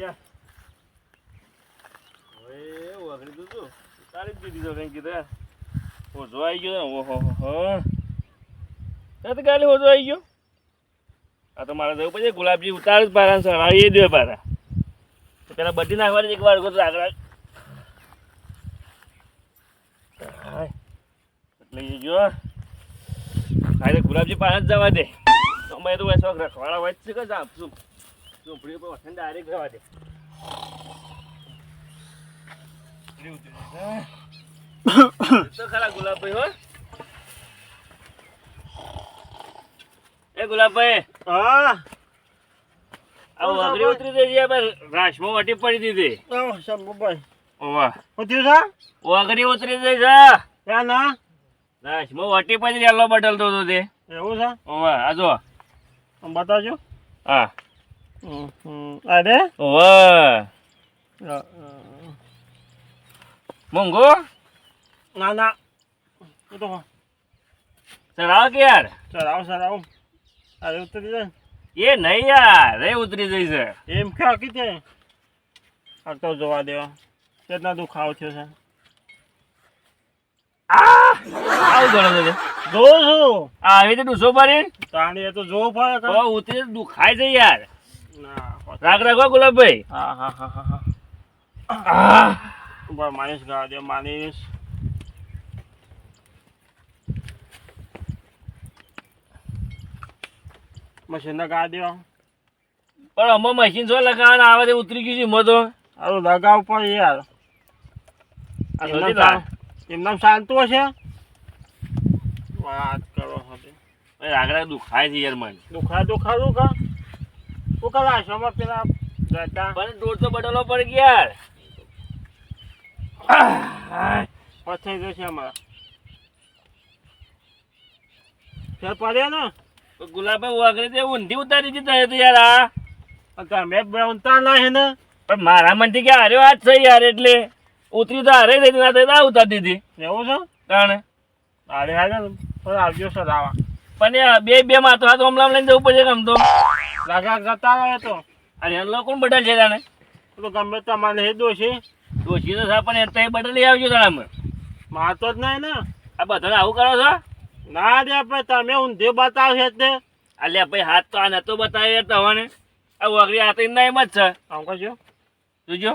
ગયા હવે વગડી તું તું. તારી દીધી તો કીધા હોજો આવી ગયો ને ઓહો, હો તો કાલે ઓછો આવી ગયો. આ તો મારે જવું પછી ગુલાબજી ઉતાર જ પારા સડાવી એ દે પારા પેલા બધી નાખવાની એક વાર ગોતો આગળ હાય. એ જો આજે ગુલાબજી પાસે જ જવા દે. અમે તો શોખ રખવાડા છે કે આપશું ઝૂંપડી પર વસન ડાયરેક્ટ જવા દે. તો ખરા ગુલાબભાઈ હો. એ ગુલાબભાઈ. હા. આ વાઘરી ઉતરી દે છે આપણે રાશમાં વટી પડી દીધી. આવો શંભુભાઈ. ઓવા થયું છે? ઉતરી દે છે. ના ના. રાશમાં વટી પડી યેલો બટલતો હતો તે એવું છે? ઓવા આ જો. બતાવજો. હા. અરે ઓવા મોંઘો ના ના એ તો ચડાવ કે યાર ચડાવ ચડાવ અરે ઉતરી જાય એ નહીં યાર રે ઉતરી જઈ છે એમ ક્યાં કીધે આ તો જોવા દેવા કેટલા દુખાવો થયો છે આ આવું છો તે. જોઉં છું આવી રીતે ડૂસો ભરી તાણી એ તો જોવું પડે કે ઉતરી દુખાય છે યાર રાખ રાખો ગુલાબભાઈ. હા હા હા હા હા. માનીશ ગા દે માનીશ. મશીન ના ગા દો. પણ અમે મશીન શું લગાવવાના? આવે છે ઉતરી ગયું છે મો તો. હારું લગાવ પણ યાર. આ એમનામ શાંતું હશે? વાત કરો હવે. રાગડા દુખાય છે યાર મને. દુખા દુખાડું કા તું કલા લાશોમાં પેલા જતા પણ દોઢ તો બદલવો પડે કે યાર પછી જશે અમારા. ફેર પડ્યા ને ગુલાબભાઈ વગરે તે ઊંધી ઉતારી દીધી તો યાર આ. તમે ઉતાર ના હે ને. પણ મારા મનથી કે હારે વાત થઈ યાર એટલે ઉતરી તો હારે થઈ ના થઈ ઉતાર દીધી. એવું છે? તાણે. હારે હારે આવજો સર આવા. પણ બે બે માથો હાથ હમણાં લઈને જવું પડશે ગમતો લાગા જતા રહે તો. અને એ લોકો કોણ બદલ છે તાને તો ગમે તમારે હે દોષી. દોષી તો છે પણ એ એ બદલી આવજો તાણે મારતો જ નહીં ને. આ બધાને આવું કરો છો? ના રે ભાઈ તમે ઊંધી બતાવશે તે. અલ્યા ભાઈ હાથ તો આ નતો બતાવ્યો યાર તવાને આ વગરી હાથ ના એમ જ છે. આમ કહેજો જોજો.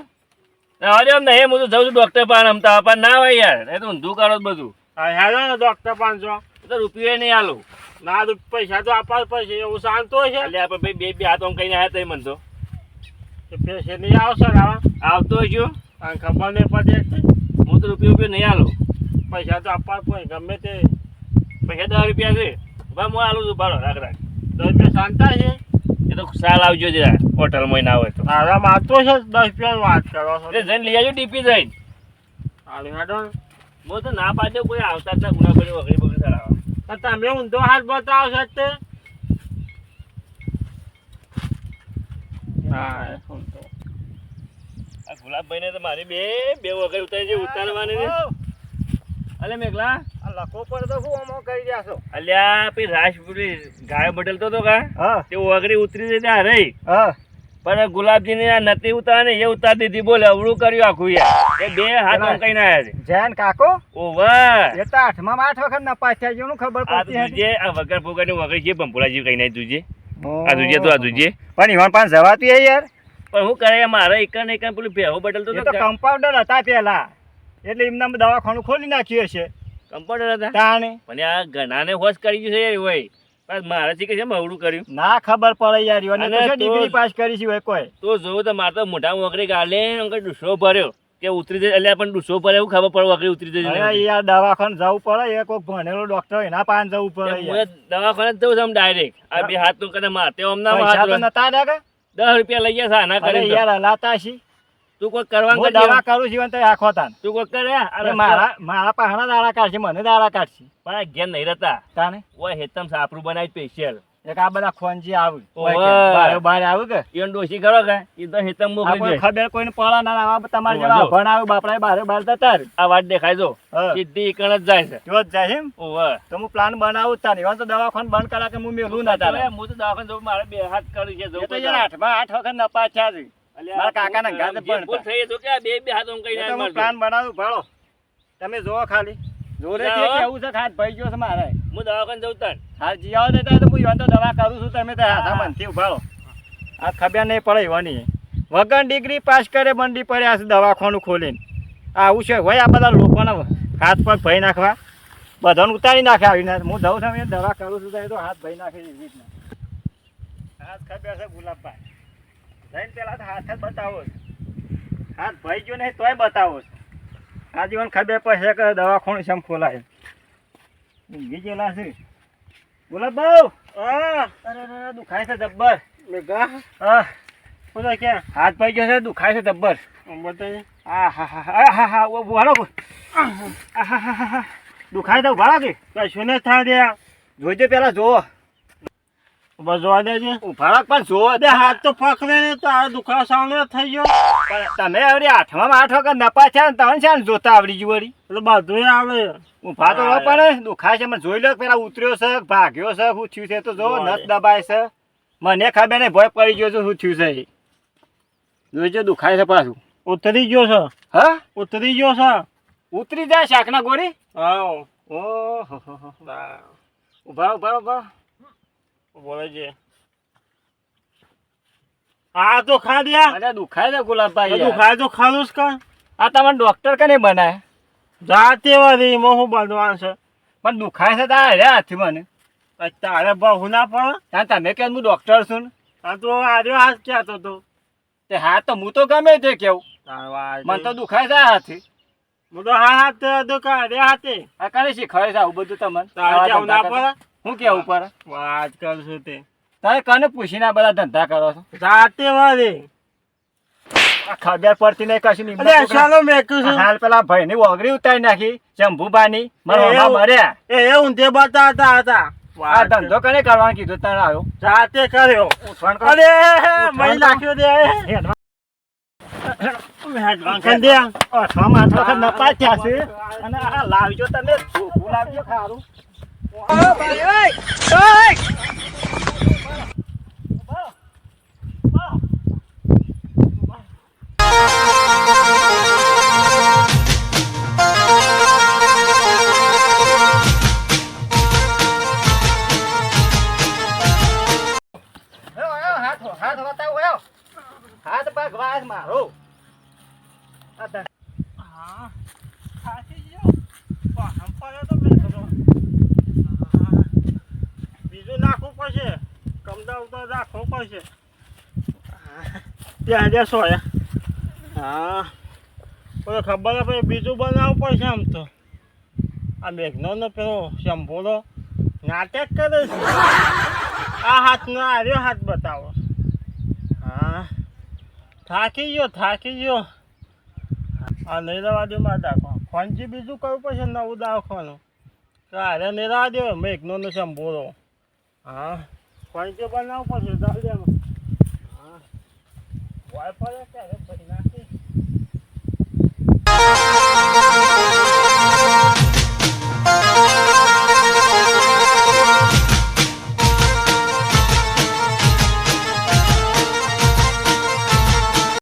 અરે એમ નહીં હું તો જઉં છું ડૉક્ટર પાસે રમતા પણ ના હોય યાર. એ તો ઊંધું કરો બધું. હા હેલો ને ડૉક્ટર પાંચસો એ તો રૂપિયો નહીં આલું. ના તો પૈસા તો આપવા જ પડશે એવું શાંતો હોય છે? એટલે આપણે ભાઈ બે બે હાથ કહીને આવ્યા તઈ મને તો. પૈસે નહીં આવશે આવા? આવતો હશો આને ખબર નહીં પડે હું તો રૂપિયો રૂપિયો નહીં આલો. પૈસા તો આપવા જ પડે ગમે તે. પૈસા દસ રૂપિયા છે. ભાઈ હું આલું છું ભાડો રાખ રાખ. દસ રૂપિયા શાંતા છે? એ તો સાલ આવજો જરા હોટલમાં ના હોય તો. આરામ આવતો છે દસ રૂપિયા વાત કરો છો? જઈને લઈ આવજો ડીપી જઈને. હાલ. હું તો ના પાડ્યો કોઈ આવતા જ ના ગુના કરી વગડી બગડી ચડાવવા તો તમે ઊંધો હાથ બતાવશો તે? હા. ઊંધો. આ ગુલાબભાઈને તો મારી બે બે વગર ઉતારી છે ઉતારવાની છે અલે મેઘલા આ લખો પર તો શું અમો કરી છો? અલ્યા પેલી રાજપુરી ગાય બદલતો તો કા? હા. તે વગડી ઉતરી જઈ ત્યાં રહી હા. પણ ગુલાબજી ને નથી ઉતારે ને એ ઉતાર દીધી. બોલે અવળું કર્યું આખું યાર એ બે હાથ આમ કઈ ના છે. જૈન કાકો? ઓવર એ તો આઠમાં આઠ વખત નપાસ થયા જેનું ખબર પડતી હતી જે આ વગર ફોગરની વગર જે ભંપુરા કઈ નહીં જોજે આ જોજે તો આ જોજે પણ ઈવન પાસે જવાતું હે યાર? પણ હું કરે મારે એક ને એક પેલું ભેહો બદલતો તો કમ્પાઉન્ડર હતા પેલા એટલે એમના દવાખાનું ખોલી નાખ્યું હશે. કમ્પાઉન્ડર હતા? તાણે. પણ આ ઘણાને હોશ કરી ગયું છે યાર હોય. પણ મારે શીખે છે અવળું કર્યું? ના ખબર પડે યાર અને તો ડિગ્રી પાસ કરી છે કોઈ. તો જો તો મારે તો મોઢા વગરે ગાલે અંકલ ડૂસો ભર્યો. કે ઉતરી જાય એટલે પણ દુસો ભરે એવું ખબર પડે વકરી ઉતરી અરે જાય યાર દવાખાને જવું પડે એ કોઈક ભણેલો ડોક્ટર એના પાસે જવું પડે હું દવાખાને જ જઉં છું ડાયરેક્ટ આ બે હાથનું કરે માથે અમને હાથ નતા દસ રૂપિયા લઈ ગયા સાના અરે કરી યાર હલાતા છી તું કોઈ કરવા હું કરું છું તો આખો તાન. તું કોઈ કરે? અરે મારા મારા પાહણા દાડા કાઢશે મને દાડા કાઢશે. પણ ઘેર નહીં રહેતા. તાને? ઓય હેતમ સાપરું બનાવી સ્પેશિયલ એક આ બધા ખોનજી આવું. ઓવે. બારે બારે આવું કે? ઈવન ડોશી કરો કે? ઈ તો હેતમ મોકલી દે. ખબર કોઈને પાળા ના આવા તમારે જેવા જો. ભણ આવું બાપડા બારે બાર જતા. આ વાત દેખાય જો. સીધી ઈકણ જ જાય છે. જો જ જાય એમ? ઓવે તો હું પ્લાન બનાવું તાને એવા તો દવાખાન બંધ કરા કે હું મેલું ના તારે. હું તો દવાખાન જો મારે બે હાથ કરી છે જો તો યાર આઠ આઠ વખત નપા થયા છે. મારા કાકાના ઘાતે પણ ભૂલ થઈ તો કે બે બે હાથ કઈ એ તો પ્લાન બનાવું ભાળો તમે જોવો ખાલી. જોરે કેવું છે ભાઈ ગયો છે મારે. હું દવાખાને જવું તાર. હાલ જીયાઓ દેતા તો હું તો દવા કરું છું તમે તો હા. મનથી ઉભાળો આ ખબર નહીં પડે ઈવાની. વગર ડિગ્રી પાસ કરે મંડી પડ્યા છે દવાખાનું ખોલીને. આવું છે હોય આ બધા લોકોના હાથ પર ભઈ નાખવા. બધાને ઉતારી નાખે આવીને હું જઉં છું દવા કરું છું તો એ તો હાથ ભઈ નાખે એવી રીતના. હાથ ખબર છે ગુલાબભાઈ. જઈને પેલા તો હાથ જ બતાવો હાથ ભાઈ ગયો નહીં તોય બતાવો આજીવન ખબર પડશે કે દવાખાનું શેમ ખોલાય. બીજે છે. ગુલાબભાઈ હા. અરે દુખાય છે જબ્બર. હા. બોલો ક્યાં? હાથ ભાઈ ગયો છે દુખાય છે જબ્બર. બતાવી હા હા હા હા હા હા દુખાય તો ઉભારો કે કશું ને થાય જોઈજો પેલા જોવો બસ જોવા દેજે. ઉભારો પણ જો બે હાથ તો પકડે ને તો આ દુખાવો સામે થઈ ગયો. પણ તમે આવડી આઠમાં આઠ વખત નપા છે ને તમે છે ને જોતા આવડી ગયું વળી. એટલે બધું આવે. તો ન પડે દુખાય છે મને જોઈ લો પેલા ઉતર્યો છે ભાગ્યો છે શું થયું છે તો જો નસ દબાય છે. મને ખબર નહીં ભય પડી ગયો છે શું થયું છે. જોઈજો દુખાય છે પાછું. ઉતરી ગયો છે. હા? ઉતરી ગયો છે. ઉતરી જાય શાકના ગોળી? હા. ઓહો ઊભા ઊભા ઊભા બોલે છે. આ તો ખા દિયા અરે દુખાય છે ગુલાબભાઈ દુખાય તો જ કા આ તમારે ડોક્ટર કને બનાય? જાતે વાળી એમાં હું બાંધવાનું છે. પણ દુખાય છે તારે રે હાથી મને. તારે બહુ ના પણ. ત્યાં તમે કે હું ડોક્ટર છું ને. હા તો આર્યો હાથ કહેતો તો. તે હા તો હું તો ગમે તે કેવું. મને તો દુખાય છે હાથી હું તો હા હાથ તો કાઢે હાથે. આ કાલે શીખવાડે છે આવું બધું તમને? ના પડે? હું કે ઉપર? વાત કરશું તે. તારે કને પૂછીને આ બધા ધંધા કરો છો? જાતે વાળી ખબર પડતી નહીં કશું નહીં અરે ચાલો મેકું છું. હાલ પેલા ભાઈ ની ઓગળી ઉતારી નાખી શંભુબાની મારા એ મર્યા. એ એ ઊંધે બતા હતા આ ધંધો કને કરવાનું કીધું તને આવ્યો? જાતે કર્યો. અરે મહી નાખ્યો દે છે. અને આ લાવજો તમે લાવજો ખારું. હાથ બતાવો. હાથ ભગવાન મારો આ ધં- હા ખાસી ગયો વાહન પડ્યો તો મેં કીધું. હા. બીજું નાખવું પડશે કમદાવ તો રાખવું પડશે. ત્યાં સોયા હા. પછી ખબર પછી બીજું બનાવવું પડશે આમ તો. આ મેઘનો પેલો શંભોલો નાટક કરે છે. આ હાથનો આર્યો હાથ બતાવો. હા. થાકી ગયો થાકી ગયો. આ નહીં રહેવા દે મારે દાખવા ફોનથી બીજું કરવું પડશે નવું દાખવાનું? તો અરે નહીં રહેવા દે મેં ને સંભોળો હા. ફોનથી બનાવવું પડશે ચાલ દે હા. વાય પડે ક્યારે પછી ના.